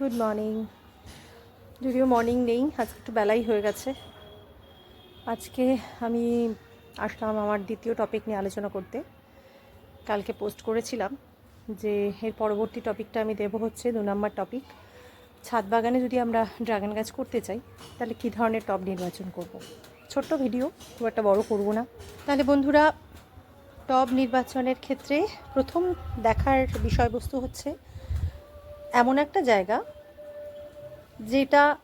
Good morning যদিও morning নেই, আজকে একটু বেলাই হয়ে গেছে। আজকে আমি আসলাম আমার দ্বিতীয় টপিক নিয়ে আলোচনা করতে। কালকে পোস্ট করেছিলাম যে এর পরবর্তী টপিকটা আমি দেবো হচ্ছে দু নম্বর টপিক ছাদ বাগানে যদি আমরা ড্রাগন গাছ করতে চাই, তাহলে কী ধরনের টব নির্বাচন করব। ছোট্ট ভিডিও খুব একটা বড় করব না। তাহলে বন্ধুরা টব নির্বাচনের ক্ষেত্রে প্রথম দেখার বিষয়বস্তু হচ্ছে এমন একটা জায়গা যেটা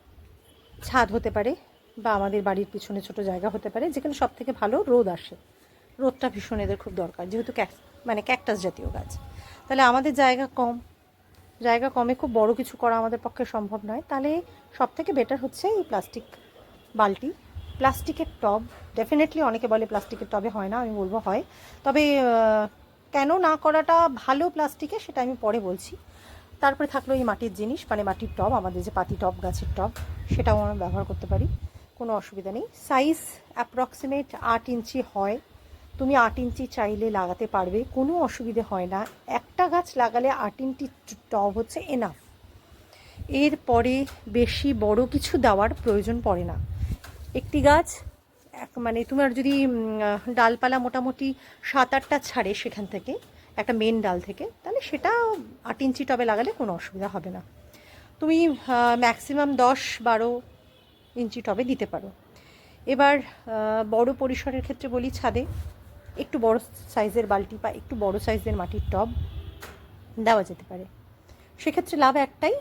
ছাদ হতে পারে বা আমাদের বাড়ির পিছনে ছোট জায়গা হতে পারে, যেখানে সব থেকে ভালো রোদ আসে। রোদটা ভীষণ এদের খুব দরকার, যেহেতু ক্যাক মানে ক্যাকটাস জাতীয় গাছ। তাহলে আমাদের জায়গা কম। জায়গা কমে খুব বড় কিছু করা আমাদের পক্ষে সম্ভব নয়। তাহলে সব থেকে বেটার হচ্ছে এই প্লাস্টিক বালতি। প্লাস্টিকের টব ডেফিনেটলি অনেকে বলে প্লাস্টিকের টবে হয় না, আমি বলব হয়। তবে কেন না করাটা ভালো প্লাস্টিকে সেটা আমি পরে বলছি। তারপরে থাকল এই মাটির জিনিস মানে মাটির টব, আমাদের যে পাতি টব, গাছের টব, সেটাও আমরা ব্যবহার করতে পারি, কোনো অসুবিধা নেই। সাইজ অ্যাপ্রক্সিমেট আট ইঞ্চি হয়। তুমি আট ইঞ্চি চাইলে লাগাতে পারবে, কোনো অসুবিধে হয় না। একটা গাছ লাগালে আট ইঞ্চি টব হচ্ছে এনাফ এরপরে বেশি বড় কিছু দেওয়ার প্রয়োজন পড়ে না। একটি গাছ মানে তোমার যদি ডালপালা মোটামুটি সাত আটটা ছাড়ে সেখান থেকে একটা মেন ডাল থেকে, তাহলে সেটা আট ইঞ্চি টবে লাগালে কোনো অসুবিধা হবে না। তুমি ম্যাক্সিমাম দশ বারো ইঞ্চি টবে দিতে পারো। এবার বড় পরিসরের ক্ষেত্রে বলি ছাদে, একটু বড় সাইজের বালতি বা একটু বড় সাইজের মাটির টব দেওয়া যেতে পারে। সেক্ষেত্রে লাভ একটাই,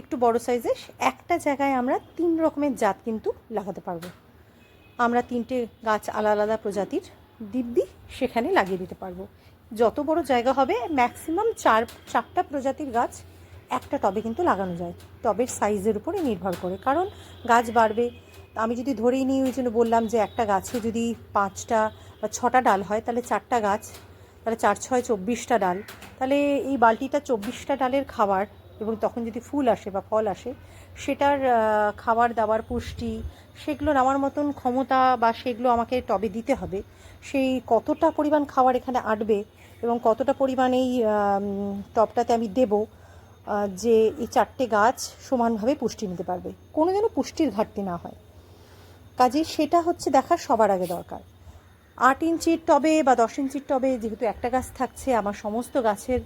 একটু বড় সাইজের একটা জায়গায় আমরা তিন রকমের জাত কিন্তু লাগাতে পারব। আমরা তিনটে গাছ আলাদা আলাদা প্রজাতির দিব্যি সেখানে লাগিয়ে দিতে পারব। যত বড় জায়গা হবে ম্যাক্সিমাম চার, চারটা প্রজাতির গাছ একটা টবে কিন্তু লাগানো যায়। টবের সাইজের উপরে নির্ভর করে। কারণ গাছ বাড়বে। আমি যদি ধরেই নিই, ওই জন্য বললাম যে একটা গাছে যদি পাঁচটা বা ছটা ডাল হয়, তাহলে চারটা গাছ, তাহলে চার, ছয়, চব্বিশটা ডাল। তাহলে এই বালতিটা চব্বিশটা ডালের খাবার এবং তখন যদি ফুল আসে বা ফল আসে, সেটার খাবার দাবার, পুষ্টি, সেগুলো নেওয়ার মতন ক্ষমতা বা সেগুলো আমাকে টবে দিতে হবে। সেই কতটা পরিমাণ খাবার এখানে আটবে এবং কতটা পরিমাণ এই টবটাতে আমি দেব যে এই চারটে গাছ সমানভাবে পুষ্টি নিতে পারবে। কোনো যেন পুষ্টির ঘাটতি না হয়। কাজে সেটা হচ্ছে দেখা সবার আগে দরকার। আট ইঞ্চির টবে বা দশ ইঞ্চির টবে যেহেতু একটা গাছ থাকছে, আমার সমস্ত গাছের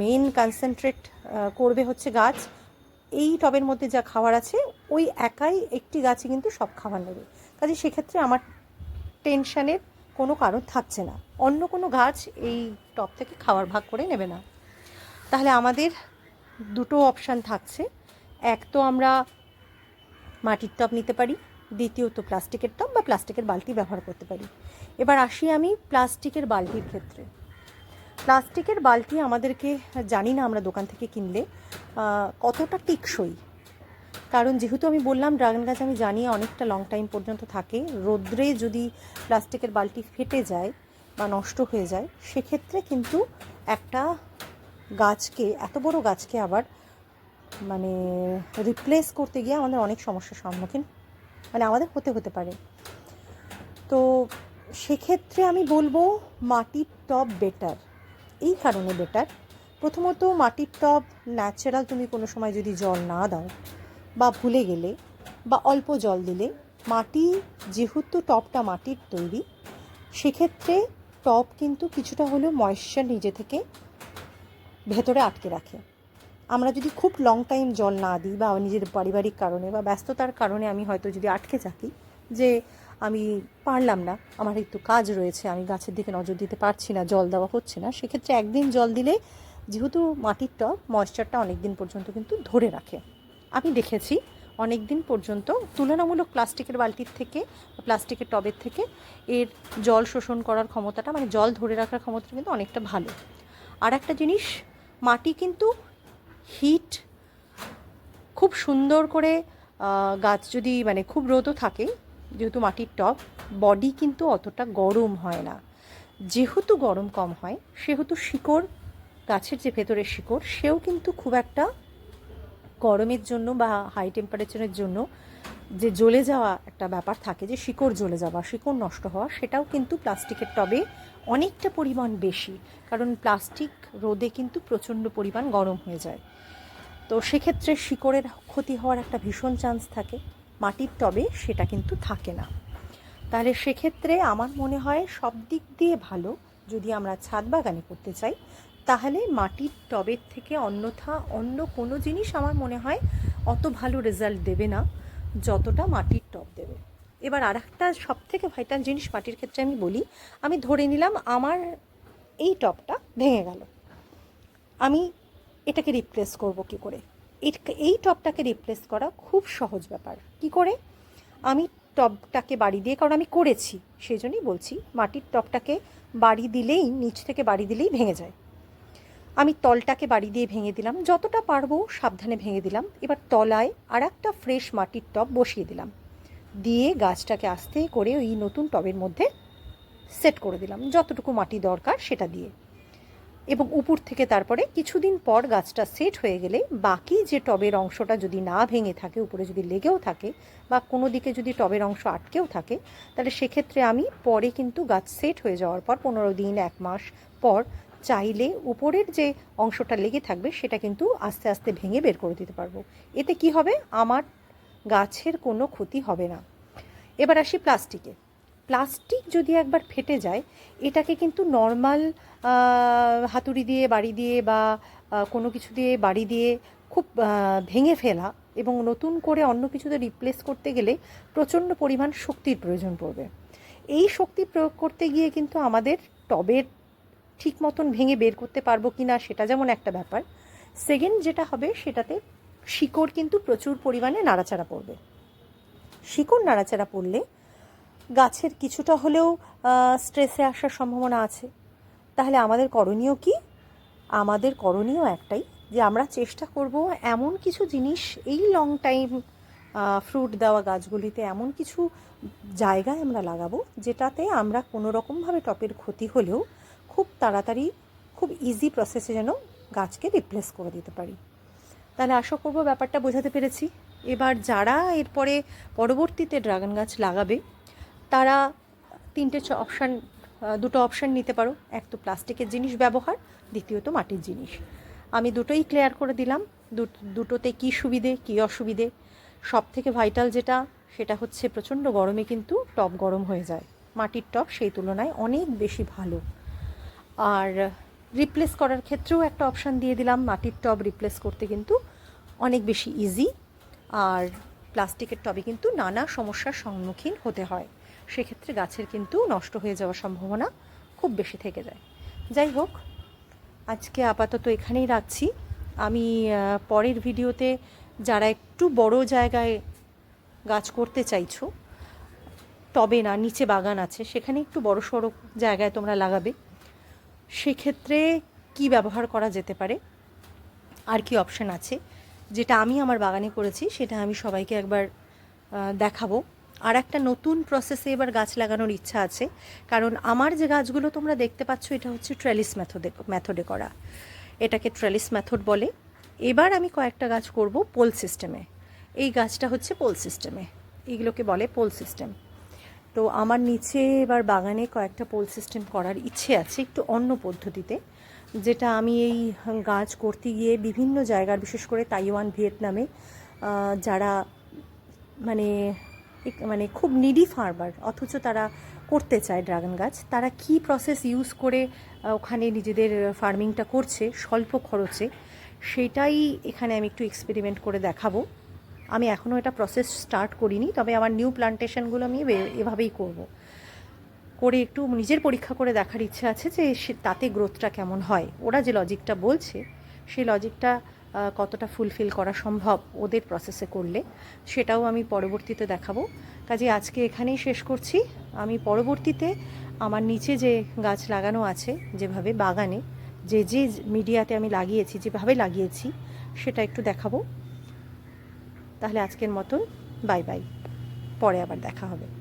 মেন কনসেন্ট্রেট করবে হচ্ছে গাছ। এই টবের মধ্যে যা খাবার আছে, ওই একাই একটি গাছে কিন্তু সব খাবার নেবে। কাজে সেক্ষেত্রে আমার টেনশানের কোনো কারণ থাকছে না। অন্য কোনো গাছ এই টব থেকে খাবার ভাগ করে নেবে না। তাহলে আমাদের দুটো অপশান থাকছে। এক তো আমরা মাটির টব নিতে পারি, দ্বিতীয়ত প্লাস্টিকের টব বা প্লাস্টিকের বালতি ব্যবহার করতে পারি। এবার আসি আমি প্লাস্টিকের বালতির ক্ষেত্রে। প্লাস্টিকের বালতি আমাদেরকে, জানি না আমরা দোকান থেকে কিনলে কতটা টিকসই? কারণ যেহেতু আমি বললাম, ড্রাগন গাছ আমি জানি অনেকটা লং টাইম পর্যন্ত থাকে, রোদ্রে যদি প্লাস্টিকের বালতি ফেটে যায় বা নষ্ট হয়ে যায়, সেক্ষেত্রে কিন্তু একটা গাছকে, এত বড় গাছকে আবার মানে রিপ্লেস করতে গিয়ে আমাদের অনেক সমস্যার সম্মুখীন মানে আমাদের হতে হতে পারে। তো সেক্ষেত্রে আমি বলব, মাটির টব বেটার এই কারণে বেটার। প্রথমত মাটির টব ন্যাচারাল তুমি কোনো সময় যদি জল না দাও বা ভুলে গেলে বা অল্প জল দিলে মাটি যেহেতু টবটা মাটির তৈরি, সেক্ষেত্রে টব কিন্তু কিছুটা হলেও ময়েশ্চার নিজে থেকে ভেতরে আটকে রাখে। আমরা যদি খুব লং টাইম জল না দিই বা নিজের পারিবারিক কারণে বা ব্যস্ততার কারণে আমি হয়তো যদি আটকে থাকি যে আমি পারলাম না। আমার একটু কাজ রয়েছে, আমি গাছের দিকে নজর দিতে পারছি না, জল দেওয়া হচ্ছে না। সেক্ষেত্রে একদিন জল দিলে যেহেতু মাটির টব ময়েশ্চারটা অনেক দিন পর্যন্ত কিন্তু ধরে রাখে। আমি দেখেছি অনেক দিন পর্যন্ত তুলনামূলক প্লাস্টিকের বালতির থেকে, প্লাস্টিকের টবের থেকে এর জল শোষণ করার ক্ষমতাটা মানে জল ধরে রাখার ক্ষমতাটা কিন্তু অনেকটা ভালো। আর একটা জিনিস, মাটি কিন্তু হিট খুব সুন্দর করে গাছ যদি মানে খুব রোদও থাকে যেহেতু মাটির টব বডি কিন্তু অতটা গরম হয় না। যেহেতু গরম কম হয়, সেহেতু শিকড়, গাছের যে ভেতরের শিকড়, সেও কিন্তু খুব একটা গরমের জন্য বা হাই টেম্পারেচারের জন্য যে জ্বলে যাওয়া একটা ব্যাপার থাকে, যে শিকড় জ্বলে যাওয়া, শিকড় নষ্ট হওয়া, সেটাও কিন্তু প্লাস্টিকের টবে অনেকটা পরিমাণ বেশি। কারণ প্লাস্টিক রোদে কিন্তু প্রচণ্ড পরিমাণ গরম হয়ে যায়। তো সেক্ষেত্রে শিকড়ের ক্ষতি হওয়ার একটা ভীষণ চান্স থাকে। মাটির টবে সেটা কিন্তু থাকে না। তাহলে সেক্ষেত্রে আমার মনে হয় সব দিক দিয়ে ভালো যদি আমরা ছাদ বাগানে করতে চাই, তাহলে মাটির টবের থেকে অন্যথা অন্য কোনো জিনিস আমার মনে হয় অত ভালো রেজাল্ট দেবে না, যতটা মাটির টব দেবে। এবার আর একটা সব থেকে ভাইটাল জিনিস মাটির ক্ষেত্রে আমি বলি, আমি ধরে নিলাম আমার এই টবটা ভেঙে গেল। আমি এটাকে রিপ্লেস করব কি করে? এই টবটাকে রিপ্লেস করা খুব সহজ ব্যাপার। কি করে? আমি টবটাকে বাড়ি দিয়ে, কারণ আমি করেছি সেই জন্যই বলছি, মাটির টবটাকে বাড়ি দিলেই, নিচ থেকে বাড়ি দিলেই ভেঙে যায়। আমি তলটাকে বাড়ি দিয়ে ভেঙে দিলাম, যতটা পারব সাবধানে ভেঙে দিলাম। এবার তলায় আর একটা ফ্রেশ মাটির টব বসিয়ে দিলাম। দিয়ে গাছটাকে আস্তে করে ওই নতুন টবের মধ্যে সেট করে দিলাম, যতটুকু মাটি দরকার সেটা দিয়ে। এবং উপর থেকে তারপরে কিছুদিন পর গাছটা সেট হয়ে গেলে বাকি যে টবের অংশটা যদি না ভেঙে থাকে, উপরে যদি লেগেও থাকে বা কোনো দিকে যদি টবের অংশ আটকেও থাকে, তাহলে সেক্ষেত্রে আমি পরে কিন্তু গাছ সেট হয়ে যাওয়ার পর পনেরো দিন, এক মাস পর চাইলে উপরের যে অংশটা লেগে থাকবে সেটা কিন্তু আস্তে আস্তে ভেঙে বের করে দিতে পারব। এতে কি হবে? আমার গাছের কোনো ক্ষতি হবে না। এবার আসি প্লাস্টিকে। প্লাস্টিক যদি একবার ফেটে যায়, এটাকে কিন্তু নর্মাল হাতুড়ি দিয়ে, বাড়ি দিয়ে বা কোনো কিছু দিয়ে, বাড়ি দিয়ে খুব ভেঙে ফেলা এবং নতুন করে অন্য কিছুতে রিপ্লেস করতে গেলে প্রচণ্ড পরিমাণ শক্তির প্রয়োজন পড়বে। এই শক্তি প্রয়োগ করতে গিয়ে কিন্তু আমাদের টবের ঠিক মতন ভেঙে বের করতে পারব কি না সেটা যেমন একটা ব্যাপার। সেকেন্ড যেটা হবে সেটাতে শিকড় কিন্তু প্রচুর পরিমাণে নাড়াচাড়া পড়বে শিকড় নাড়াচাড়া পড়লে গাছের কিছুটা হলেও স্ট্রেসে আসার সম্ভাবনা আছে। তাহলে আমাদের করণীয় কি? আমাদের করণীয় একটাই যে আমরা চেষ্টা করব এমন কিছু জিনিস এই লং টাইম ফ্রুট দেওয়া গাছগুলিতে এমন কিছু জায়গায় আমরা লাগাবো যেটাতে আমরা কোনো রকমভাবে টপের ক্ষতি হলেও খুব তাড়াতাড়ি, খুব ইজি প্রসেসে যেন গাছকে রিপ্লেস করে দিতে পারি। তাহলে আশা করব ব্যাপারটা বোঝাতে পেরেছি। এবার যারা এরপরে পরবর্তীতে ড্রাগন গাছ লাগাবে তারা তিনটে অপশান দুটো অপশান নিতে পারো। এক তো প্লাস্টিকের জিনিস ব্যবহার, দ্বিতীয়ত মাটির জিনিস। আমি দুটোই ক্লিয়ার করে দিলাম দুটোতে কী সুবিধে, কী অসুবিধে। সব থেকে ভাইটাল যেটা, সেটা হচ্ছে প্রচণ্ড গরমে কিন্তু টপ গরম হয়ে যায়। মাটির টপ সেই তুলনায় অনেক বেশি ভালো। আর রিপ্লেস করার ক্ষেত্রেও একটা অপশান দিয়ে দিলাম, মাটির টব রিপ্লেস করতে কিন্তু অনেক বেশি ইজি আর প্লাস্টিকের টবে কিন্তু নানা সমস্যার সম্মুখীন হতে হয়। সেক্ষেত্রে গাছের কিন্তু নষ্ট হয়ে যাওয়ার সম্ভাবনা খুব বেশি থেকে যায়। যাই হোক, আজকে আপাতত এখানেই রাখছি। আমি পরের ভিডিওতে যারা একটু বড় জায়গায় গাছ করতে চাইছো, তবে না, নিচে বাগান আছে, সেখানে একটু বড় সড়ো জায়গায় তোমরা লাগাবে। সেক্ষেত্রে কি ব্যবহার করা যেতে পারে? আর কি অপশান আছে? যেটা আমি আমার বাগানে করেছি, সেটা আমি সবাইকে একবার দেখাবো। আর একটা নতুন প্রসেসে এবার গাছ লাগানোর ইচ্ছা আছে। কারণ আমার যে গাছগুলো তোমরা দেখতে পাচ্ছ, এটা হচ্ছে ট্রেলিস মেথডে মেথডে করা। এটাকে ট্রেলিস মেথড বলে। এবার আমি কয়েকটা গাছ করব পোল সিস্টেমে এই গাছটা হচ্ছে পোল সিস্টেমে এইগুলোকে বলে পোল সিস্টেম তো আমার নিচে এবার বাগানে কয়েকটা পোল সিস্টেম করার ইচ্ছে আছে একটু অন্য পদ্ধতিতে। যেটা আমি এই গাছ করতে গিয়ে বিভিন্ন জায়গার, বিশেষ করে তাইওয়ান, ভিয়েতনামে যারা মানে মানে খুব নিডি ফার্মার অথচ তারা করতে চায় ড্রাগন গাছ। তারা কি প্রসেস ইউজ করে ওখানে নিজেদের ফার্মিংটা করছে, স্বল্প খরচে, সেটাই এখানে আমি একটু এক্সপেরিমেন্ট করে দেখাবো। আমি এখনও এটা প্রসেস স্টার্ট করিনি, তবে আমার নিউ প্লান্টেশনগুলো আমি এভাবেই করব। করে একটু নিজের পরীক্ষা করে দেখার ইচ্ছে আছে যে তাতে গ্রোথটা কেমন হয়। ওরা যে লজিকটা বলছে সেই লজিকটা কতটা ফুলফিল করা সম্ভব ওদের প্রসেসে করলে, সেটাও আমি পরবর্তীতে দেখাবো। কাজে আজকে এখানেই শেষ করছি। আমি পরবর্তীতে আমার নিচে যে গাছ লাগানো আছে, যেভাবে বাগানে, যে যে মিডিয়াতে আমি লাগিয়েছি, যেভাবে লাগিয়েছি, সেটা একটু দেখাবো। তাহলে আজকের মতন বাই বাই পরে আবার দেখা হবে।